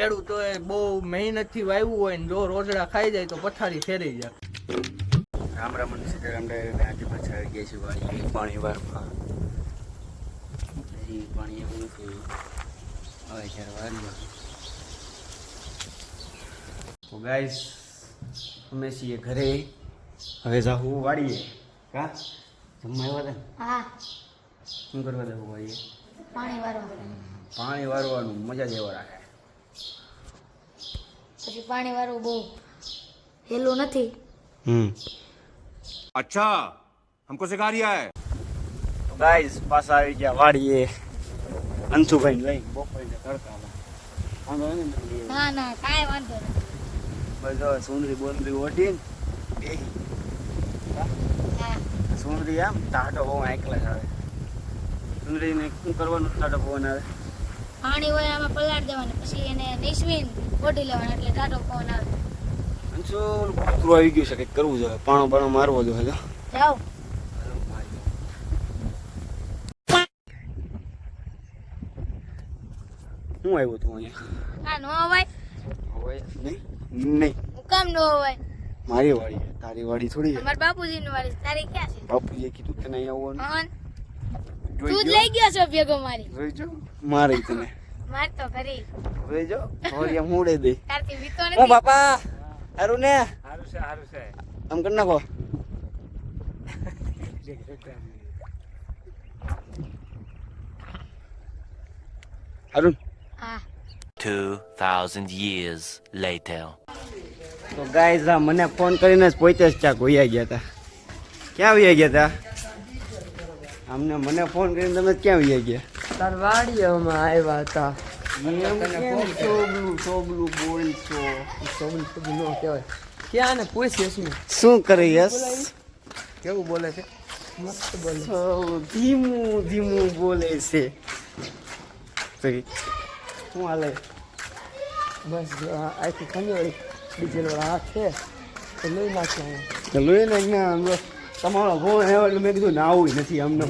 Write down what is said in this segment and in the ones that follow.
ખેડૂતોએ બહુ મહેનતથી વાવ્યું હોય ને જો રોજડા ખાઈ જાય તો પથારી ફેરી જાય. રામ રામ અને સીતારામ ડાયરેક્ટ આજે પાછા આવી ગયા છે વાડી પાણી વારમાં હજી પાણી એવું નથી. હવે જ્યારે વારીએ તો ગાઈસ અમે છીએ ઘરે. હવે જાઉં વાડીએ. કા? જમવા આવ્યા હતા હા. શું કરવા દેવું વાડીએ? પાણી વારવાનું. પાણી વારવાનું મજા જ એવા રાખે. પછી પાણી વાળું બહુ હેલું નથી હમ અચ્છા હમકો સિખા રહ્યા હે તો ગાઈસ પાછા આવી ગયા વાડીએ અંશુભાઈ લઈ બપોરે તડકા ના ના કાઈ વાંધો નહીં બધો સુંદરી બોંદરી ઓઢીને સુંદરી આમ ટાટો બહુ આંકલા આવે સુંદરીને શું કરવાનું ટાટો પવન આવે પાણી હોય આમાં પલાળ દેવાનું પછી એને નિસવીને ઓઢી લેવાનું એટલે ટાટો પવન આવે. અંશુ કૂતરું આવી ગયું છે કંઈક કરવું જોઈએ પાણો પાણો મારવો જોઈએ તો જાઓ. શું આવ્યું તું અહીંયા? આ નો હોય હોય નહીં નહીં. હું કામ નો હોય મારી વાડી તારી વાડી થોડી અમારા બાપુજીની વાડી તારી ક્યાં છે? બાપુજીએ કીધું તને અહીંયા આવવાનું? તું જ લઈ ગયો છો ભેગો મારી. જોઈ મારી તને. માર તો ખરી જોઈ હોરિયા મૂડે દે. તારથી વીતો ઓ બાપા હારું ને? સારું છે સારું છે. આમ કરી નાખો. હારું. હા. 2,000 years later. તો ગાઈઝ આ મને ફોન કરીને જ પોતે જ ચા વૈયા ગયા હતા ક્યાં વૈયા ગયા હતા આમને મને ફોન કરીને તમે ક્યાં વહી ગયા? તાર વાડીઓમાં આવ્યા હતા. શું? કરે યસ? કેવું બોલે છે? મસ્ત બોલે. ધીમું ધીમું બોલે છે. શું હાલે? બસ આખી ખંજવાળી ડીઝલ વાળા હાથ છે. તો લઈ નાખ્યા એને અહીંયા તમારો ફોન આવ્યો એટલે મેં કીધું ના આવું નથી અમને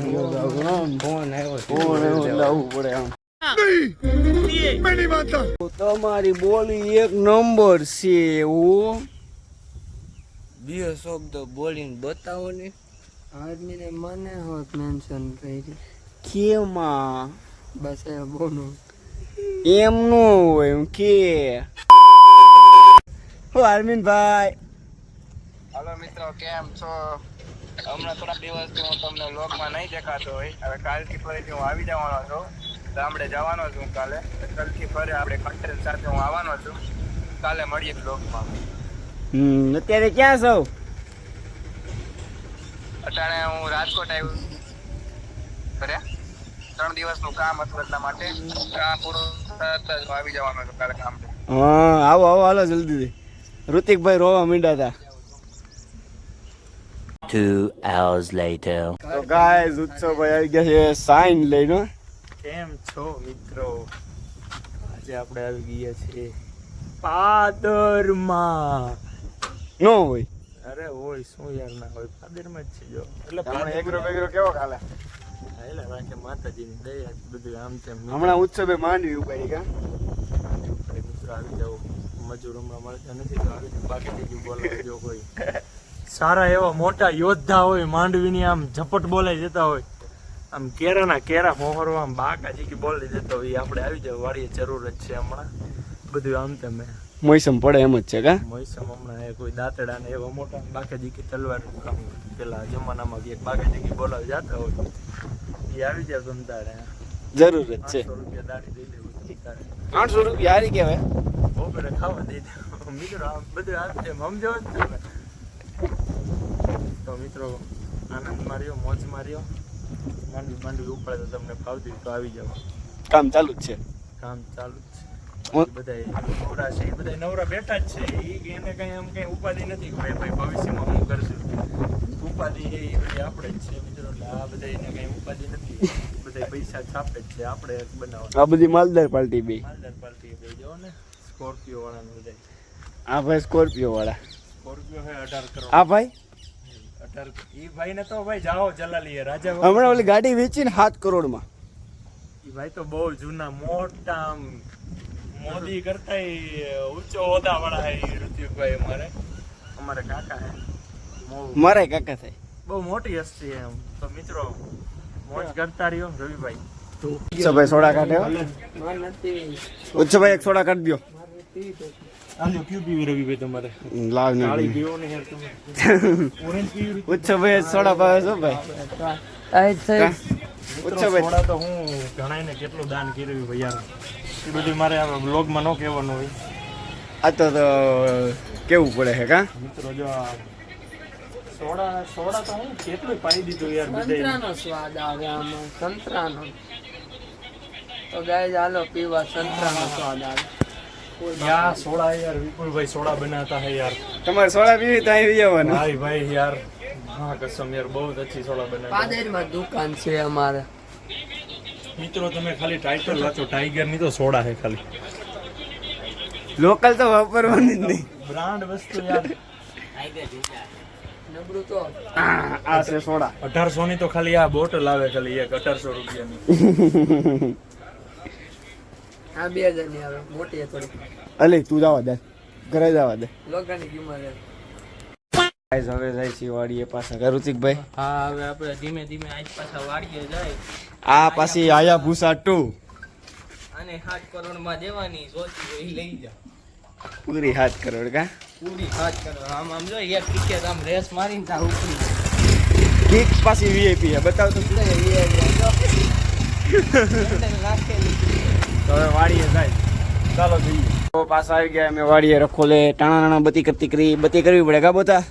ફોન આવ્યો ફોન આવ્યો એટલે આવવું પડે આમ. તમારી બોલી એક નંબર છે એવું બે શબ્દ બોલીને બતાવો ને. આર્મીને મને હોત મેન્શન કરી. કેમાં? બસ એ બોનું એમનું હોય એમ કે. હો ભાઈ હલો મિત્રો કેમ છો? હમણાં થોડા દિવસથી હું તમને માં નહીં દેખાતો હોય. હવે કાલથી ફરીથી હું આવી જવાનો છું. ગામડે જવાનો છું કાલે. કાલથી ફરી આપણે કન્ટેન્ટ સાથે હું આવવાનો છું. કાલે મળીએ વ્લોગમાં. હમ અત્યારે ક્યાં છો? અટાણે હું રાજકોટ આવ્યો. ઘરે ત્રણ દિવસનું કામ હતું એટલા માટે. કામ પૂરું તરત જ આવી જવાનો છું કાલે કામ હા આવો આવો હાલો જલ્દી ઋતિકભાઈ રોવા માંડ્યા હતા. Two hours later. તો ગાઈઝ ઉત્સવ આવી ગયા છે સાઈન લઈને. કેમ છો મિત્રો? આજે આપણે આવી ગયા છે પાદરમાં. નો હોય. અરે હોય શું યાર ના હોય? પાદરમાં જ છે જો. એટલે હમણાં એગ્રો બેગ્રો કેવો ખાલે? એટલે રાખે માતાજીની દયા બધું આમ તેમ. હમણાં ઉત્સવે માંડવી ઉપાડી કા? મિત્રો આવી જાવ મજૂર હમણાં મળતા નથી તો આવી બાકી બીજું બોલાવજો કોઈ. સારા એવા મોટા યોદ્ધા હોય માંડવીની આમ ઝપટ બોલાઈ જતા હોય. આમ કેરાના કેરા મોહરવા આમ બાકાજી કે બોલી જતા હોય એ આપણે આવી જાય વાડીએ જરૂર જ છે હમણાં. બધું આમ તેમ મોસમ પડે એમ જ છે કા? મોસમ હમણાં એ કોઈ દાંતડા ને એવા મોટા બાકાજી કે તલવાર આમ પેલા જમાનામાં એક બાકાજી કે બોલાવી જતા હોય. એ આવી જાય તમ તારે. જરૂર જ છે. આઠસો રૂપિયા હારી કહેવાય. બપોરે ખાવા દઈ દે મિત્રો આમ બધું આમ છે સમજો જ તમે. તો મિત્રો આનંદ માર્યો મોજ માર્યો. માંડવી માંડવી ઉપાડે તો તમને ફાવતી તો આવી જાવ કામ ચાલુ જ છે. કામ ચાલુ જ છે. બધા નવરા છે એ બધા નવરા બેઠા જ છે. એને કઈ એમ કઈ ઉપાધિ નથી કે ભાઈ ભવિષ્યમાં હું કરશું? ઉપાધિ એ બધી આપણે જ છે મિત્રો એટલે આ બધા એને કઈ ઉપાધિ નથી. બધા પૈસા છાપે જ છે આપણે જ આ બધી માલદાર પાર્ટી બે. માલદાર પાર્ટી બે જો ને. સ્કોર્પિયો વાળાનું બધા આ ભાઈ સ્કોર્પિયો વાળા. સ્કોર્પિયો હે અઢાર કરોડ. આ ભાઈ? ઈ ભાઈને તો ભાઈ જાઓ જલાલીએ રાજા હમણાં ઓલી ગાડી વેચીને સાત કરોડમાં. ઈ ભાઈ તો બહુ જૂના મોટા મોદી કરતા ઊંચો હોદા વાળા હે ઋતિકભાઈ અમારે. અમારે કાકા હે. મારે કાકા થાય. બહુ મોટી હસ્તી એમ. તો મિત્રો મોજ કરતા રહ્યો રવિભાઈ. ઉત્સવભાઈ સોડા કાઢ્યો? ઉચ્ચ ભાઈ એક સોડા કાઢ દો આનો ક્યુ પીવી રવિભાઈ તમારે? લાવ ને કાળી પીવો. ને યાર તમે. ઓરેન્જ પીવી ઉત્સવભાઈ સોડા પાવે છો ભાઈ. કા? મિત્રો ઉત્સવભાઈ સોડા તો હું ઘણાયને કેટલું દાન કર્યું ભાઈ યાર. એ બધું મારે આ બ્લોગમાં ન કહેવાનું હોય. આ તો તો કેવું પડે છે કા? મિત્રો જો સોડા સોડા તો હું કેટલું પાઈ દીધું યાર સંતરાનો સ્વાદ આવે આમાં સંતરાનો. તો ગાય હાલો પીવા સંતરાનો સ્વાદ આવે. યા સોડા યાર વિપુલભાઈ સોડા બનાવતા હે યાર. તમારે સોડા પીવી તો આવી જવાનું ભાઈ ભાઈ યાર હા કસમ યાર બહુ જ અચ્છી સોડા બનાવે. પાદરમાં દુકાન છે અમારે. મિત્રો તમે ખાલી ટાઇટલ લાચો ટાઈગરની તો સોડા હે ખાલી. લોકલ તો વાપરવાની જ નહીં. બ્રાન્ડ વસ્તુ યાર. નબળું તો આ આ છે સોડા અઢારસો ની તો ખાલી આ બોટલ આવે ખાલી એક અઢારસો રૂપિયાની. આ બે હજારની આવે મોટી થોડી અલે તું જવા દે. ઘરે જવા દે. લોકાની કિંમત ગાઈસ હવે જાય છે વાડીએ પાછા. ઋતિકભાઈ હા હવે આપણે ધીમે ધીમે આજ પાછા વાડીએ જાય. આ પાછી આયા ભૂસા ટુ. અને સાત કરોડમાં દેવાની જોતી હોય લઈ જા. પૂરી હાથ કરોડ કા? પૂરી સાત કરોડ. આમ આમ જો એક ટિકિટ આમ રેસ મારીને તા ઉપરી. કિક પાછી વીઆઈપી હે બતાવ તો. એટલે વીઆઈપી. રાખેલી. તો હવે વાડીએ જાય. ચાલો જઈએ. તો પાછા આવી ગયા અમે વાડીએ રખોલે ટાણા નાણા બતી કરતી કરી બતી કરવી પડે કા બોતા?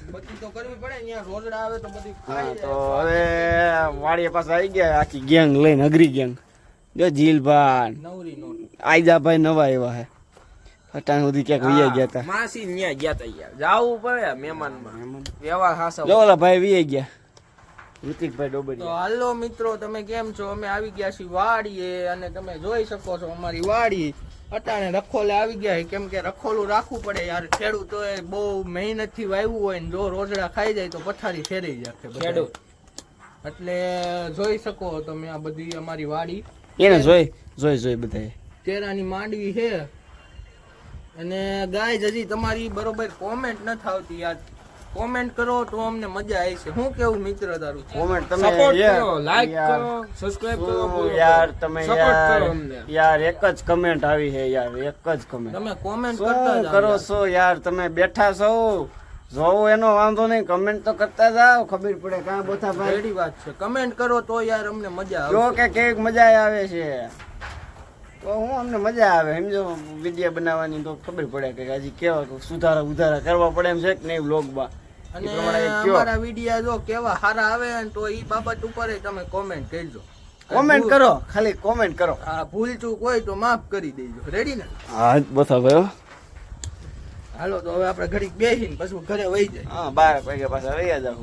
હા તો હવે વાડીએ પાછા આવી ગયા આખી ગેંગ લઈને અઘરી ગેંગ જો જીલભાઈ આઈજાભાઈ નવા એવા હે. ફટાણ સુધી ક્યાંક વૈયા ગયા હતા માસી ન્યા ગયા તા યાર જાવું પડે મહેમાનમાં. વ્યવહાર હાસવ જો ઓલા ભાઈ વૈયા ગયા. ઋતિકભાઈ તો હાલો મિત્રો તમે કેમ છો? અમે આવી ગયા છીએ વાડીએ અને તમે જોઈ શકો છો અમારી વાડી. અટાણે રખોલે આવી ગયા કેમ કે રખોલું રાખવું પડે યાર. ખેડૂતોએ બહુ મહેનતથી વાવ્યું હોય ને જો રોજડા ખાઈ જાય તો પથારી ફેરઈ જાય ખેડૂત. એટલે જોઈ શકો તમે આ બધી અમારી વાડી. એને જોઈ જોઈ જોઈ બધાએ કેરાની માંડવી છે. અને ગાય હજી તમારી બરોબર કોમેન્ટ નથી આવતી યાર. કોમેન્ટ કરો તો અમને મજા આવી છે. હું કેવું મિત્ર તારું? કોમેન્ટ તમે કરો લાઈક કરો સબસ્ક્રાઇબ કરો યાર તમે યાર યાર એક જ કમેન્ટ આવી છે યાર એક જ કમેન્ટ તમે કોમેન્ટ કરતા કરો છો યાર? તમે બેઠા છો? જોવું એનો વાંધો નહીં કમેન્ટ તો કરતા જાઓ ખબર પડે કાં બોથા ભાઈ એડી વાત છે. કમેન્ટ કરો તો યાર અમને મજા જો આવે કે કેવી મજા આવે છે. તો હું અમને મજા આવે સમજો? વીડિયો બનાવવાની તો ખબર પડે કે હજી કેવા સુધારા ઉધારા કરવા પડે એમ છે કે નહીં વ્લોગમાં? અને અમારા વિડિયા જો કેવા સારા આવે ને તો એ બાબત ઉપર તમે કોમેન્ટ કરજો. કોમેન્ટ કરો ખાલી કોમેન્ટ કરો. આ ભૂલ ચૂક હોય તો માફ કરી દેજો. રેડી ને? હા બોથા ભાઈ હાલો તો હવે આપણે ઘડીક બેસીને પછી ઘરે વહી જાય હા બાર વાગે પાછા વહી જાવ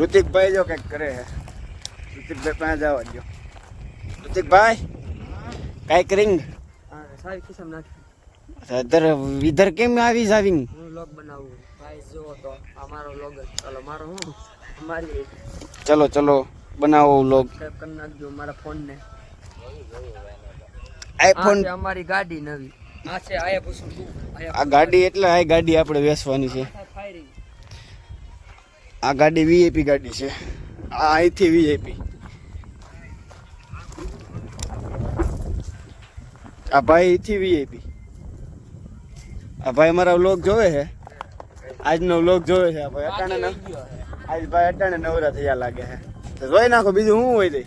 ઋતિકભાઈ જો કંઈક કરે. છે ઋતિકભાઈ પાસે જવા દો ઋતિકભાઈ? કાંઈક રિંગ સારી કિસ્મ નાખી. અધર વિધર કેમ આવી જાવિંગ હું લોગ બનાવું. ભાઈ જો તો અમારો લોગ ચાલો મારો હું? અમારી ચલો ચલો બનાવો લોગ. કરી નાખજો મારા ફોન ને. આઈફોન છે અમારી ગાડી નવી. આ છે આયા પૂછું આ ગાડી એટલે આ ગાડી આપણે વેચવાની છે. ફાયરિંગ આ ગાડી વીઆઈપી ગાડી છે. આ અહીંથી વીઆઈપી. આ ભાઈ અહીંથી વીઆઈપી આ ભાઈ મારા વ્લોગ જોવે છે? આજનો વ્લોગ જોવે છે આ ભાઈ. અટાણે આજ ભાઈ અટાણે નવરા થયા લાગે છે. તો જોઈ નાખો બીજું શું હોય તે?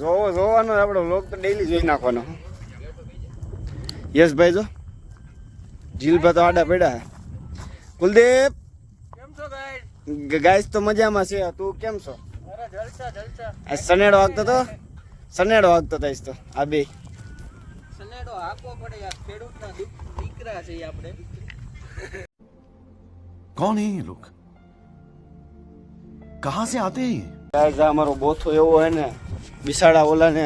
જોવો જોવાનો આપણો વ્લોગ તો ડેઈલી જોઈ નાખવાનો. યસ ભાઈ જો. જીલભા તો આડા પડ્યા કુલદીપ! ગાઈસ તો મજામાં છે. તું કેમ છો? સનેડો વાગતો તો? સનેડો વાગતો થઈશ તો. આ બે. સનેડો હાકવો પડે યાર ખેડૂતના દીક- દીકરા છે ઈ આપણે कौन है ये लोग कहां से आते हैं ये? ગાઈસ આ અમારો બોથો એવો હે ને બિસાડા ઓલા ને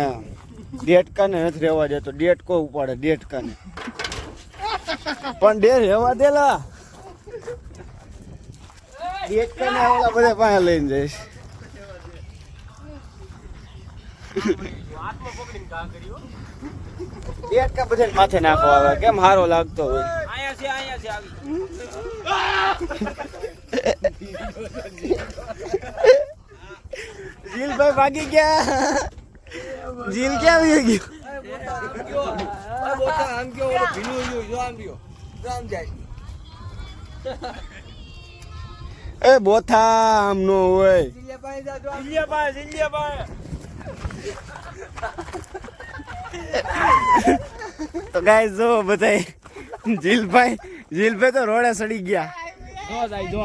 ડેટકા ને નથી રહેવા દેતો ડેટકો ઉપાડે ડેટકા ને પણ ડે રહેવા દેલા ડેટકા ને ઓલા બધા પાસે લઈને જઈશ દેડકા બધાને માથે નાખો આવે. કેમ હારો લાગતો હોય? અહીંયા છે અહીંયા છે આવી. જીલભાઈ ભાગી ગયા. જીલ ક્યાં આવી ગયો? એ બોથા આમ નો હોય તો ગાય જો બધાય જીલભાઈ જીલભાઈ તો રોડે સડી ગયા. જો જાય જો.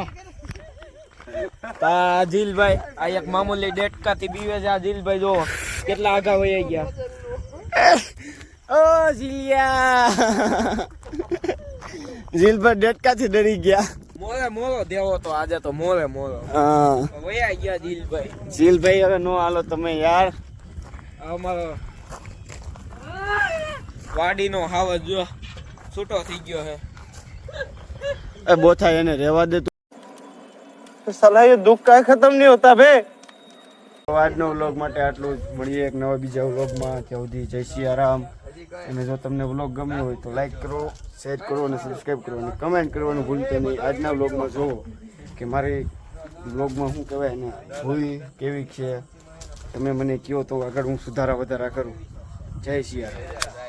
આ જીલભાઈ આ એક મામૂલી ડેટકાથી બીવે છે આ જીલભાઈ જો કેટલા આગા વહી ગયા. ઓ જીલિયા. જીલભાઈ ડેટકાથી ડરી ગયા. મોરે મોરો દેવો તો આજે તો મોરે મોરો હા. વયા ગયા જીલભાઈ. જીલભાઈ હવે નો હાલો તમે યાર. અમારો વાડીનો હાવ જો છૂટો થઈ ગયો હે એ બોથા એને રહેવા દે તું. સલાહ એ દુઃખ કાંઈ ખતમ નહીં હોતા ભે આજનો વ્લોગ માટે આટલું જ. મળીએ એક નવા બીજા વ્લોગમાં ત્યાં સુધી જય શ્રી આરામ અને જો તમને વ્લોગ ગમ્યો હોય તો લાઈક કરો શેર કરો અને સબસ્ક્રાઈબ કરો અને કમેન્ટ કરવાનું ભૂલતા નહીં. આજના વ્લોગમાં જુઓ કે મારી વ્લોગમાં શું કહેવાય ને, ભૂલ કેવી છે? તમે મને કહો તો આગળ હું સુધારા વધારા કરું. જય સિયારામ